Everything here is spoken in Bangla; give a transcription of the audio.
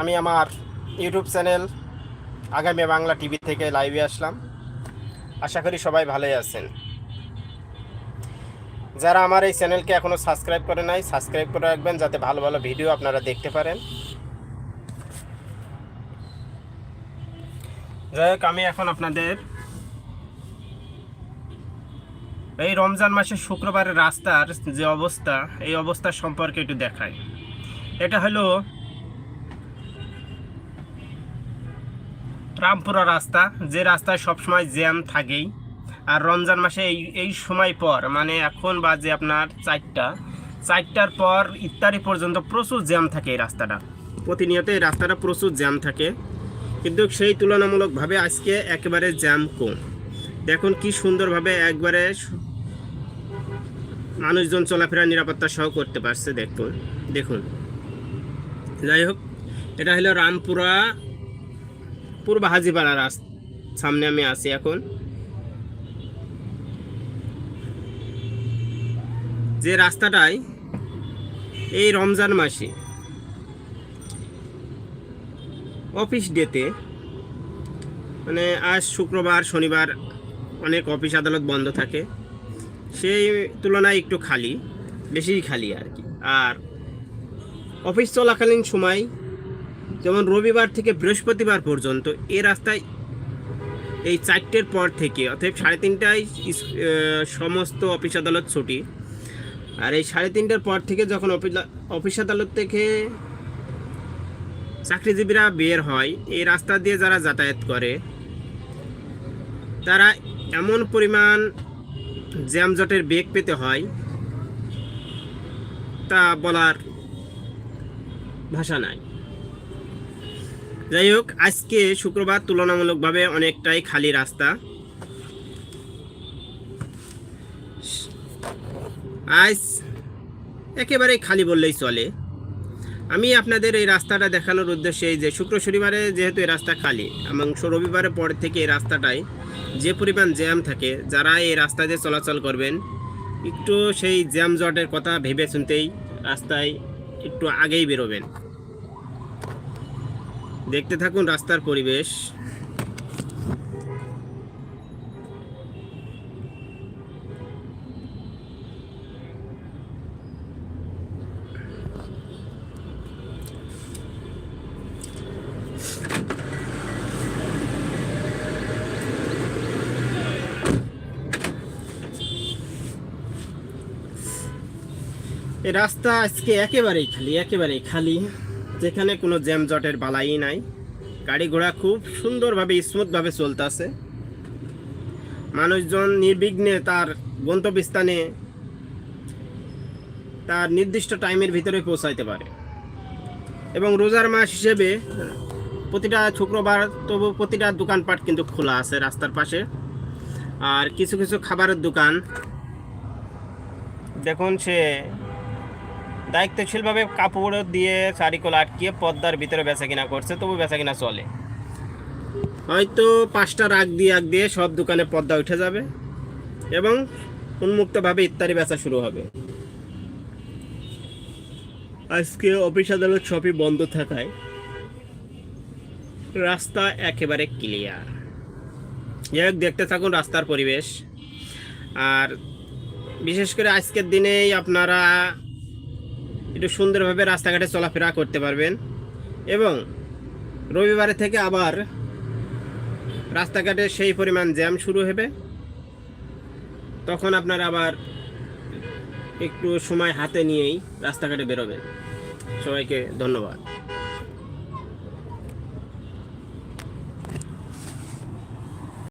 আমি আমার ইউটিউব চ্যানেল আগামী বাংলা টিভি থেকে লাইভে আসলাম। আশা করি সবাই ভালোই আছেন। যারা আমার এই চ্যানেলকে এখনও সাবস্ক্রাইব করে নাই, সাবস্ক্রাইব করে রাখবেন যাতে ভালো ভালো ভিডিও আপনারা দেখতে পারেন। যাই হোক, আমি এখন আপনাদের এই রমজান মাসের শুক্রবারের রাস্তার যে অবস্থা, এই অবস্থা সম্পর্কে একটু দেখাই। এটা হলো রামপুরা রাস্তা, যে রাস্তায় সবসময় জ্যাম থাকেই। আর রমজান মাসে এই এই সময় পর মানে এখন বাজে আপনার চারটা। চারটার পর ইত্যাদি পর্যন্ত প্রচুর জ্যাম থাকে এই রাস্তাটা। প্রতিনিয়ত এই রাস্তাটা প্রচুর জ্যাম থাকে। কিন্তু সেই তুলনামূলকভাবে আজকে একেবারে জ্যাম কম। দেখুন কি সুন্দরভাবে একবারে মানুষজন চলাফেরা নিরাপত্তা সহ করতে পারছে, দেখুন। দেখুন। যাই হোক, এটা হলো রামপুরা পূর্ব হাজিপাড়া রাস্তা সামনে আমি আছি এখন। যে রাস্তাটায় এই রমজান মাসে অফিস ডেতে মানে আজ শুক্রবার, শনিবার অনেক অফিস আদালত বন্ধ থাকে। সেই তুলনায় একটু খালি বেশিই খালি আর কি। আর অফিস চলাকালীন সময় যেমন রবিবার থেকে বৃহস্পতিবার পর্যন্ত এ রাস্তায় এই চারটের পর থেকে অর্থাৎ সাড়ে তিনটায় সমস্ত অফিস আদালত ছুটি। আর এই সাড়ে তিনটার পর থেকে যখন অফিস- আদালত থেকে চাকরিজীবীরা বের হয়, এই রাস্তা দিয়ে যারা যাতায়াত করে, তারা এমন পরিমাণ জ্যামজটের বেগ পেতে হয়, তা বলার ভাষা নাই। যাই হোক, আজকে শুক্রবার তুলনামূলকভাবে অনেকটাই খালি রাস্তা। আজ একেবারে খালি বললেই চলে। আমি আপনাদের এই রাস্তাটা দেখানোর উদ্দেশ্যে যে শুক্র শনিবারে যেহেতু এই রাস্তা খালি, এবং রবিবারের পর থেকে এই রাস্তাটায় যে পরিমাণ জ্যাম থাকে, যারা এই রাস্তা দিয়ে চলাচল করবেন, একটু সেই জ্যাম জটের কথা ভেবে শুনতেই রাস্তায় একটু আগেই বেরোবেন। দেখতে থাকুন রাস্তার পরিবেশ। রাস্তা আজকে একেবারেই খালি একেবারেই খালি। যেখানে কোনো জ্যাম জটের বালাই নাই। গাড়ি ঘোড়া খুব সুন্দরভাবে, স্মুথভাবে চলতেছে। মানুষজন নির্বিঘ্নে তার গন্তব্যস্থানে তার নির্দিষ্ট টাইমের ভিতরে পৌঁছাইতে পারে। এবং রোজার মাস হিসেবে প্রতিটা শুক্রবার তবু প্রতিটা দোকানপাট কিন্তু খোলা আছে রাস্তার পাশে। আর কিছু কিছু খাবারের দোকান। দেখুন সে দায়িত্বশীলভাবে কাপড় দিয়ে চারিকোল আটকিয়ে পদ্মার ভিতরে বেচা কিনা করছে, তবু বেচা কিনা চলে। হয়তো পাঁচটা রাগ দিয়ে আগ দিয়ে সব দোকানে পদ্মা উঠে যাবে এবং উন্মুক্তভাবে ইত্যাদি বেচা শুরু হবে। আজকে অফিস আদালত সবই বন্ধ থাকায় রাস্তা একেবারে ক্লিয়ার যাই হোক, দেখতে থাকুন রাস্তার পরিবেশ। আর বিশেষ করে আজকের দিনেই আপনারা একটু সুন্দরভাবে রাস্তাঘাটে চলাফেরা করতে পারবেন। এবং রবিবারে থেকে আবার রাস্তাঘাটে সেই পরিমাণ জ্যাম শুরু হবে। তখন আপনার আবার একটু সময় হাতে নিয়েই রাস্তাঘাটে বেরোবেন। সবাইকে ধন্যবাদ।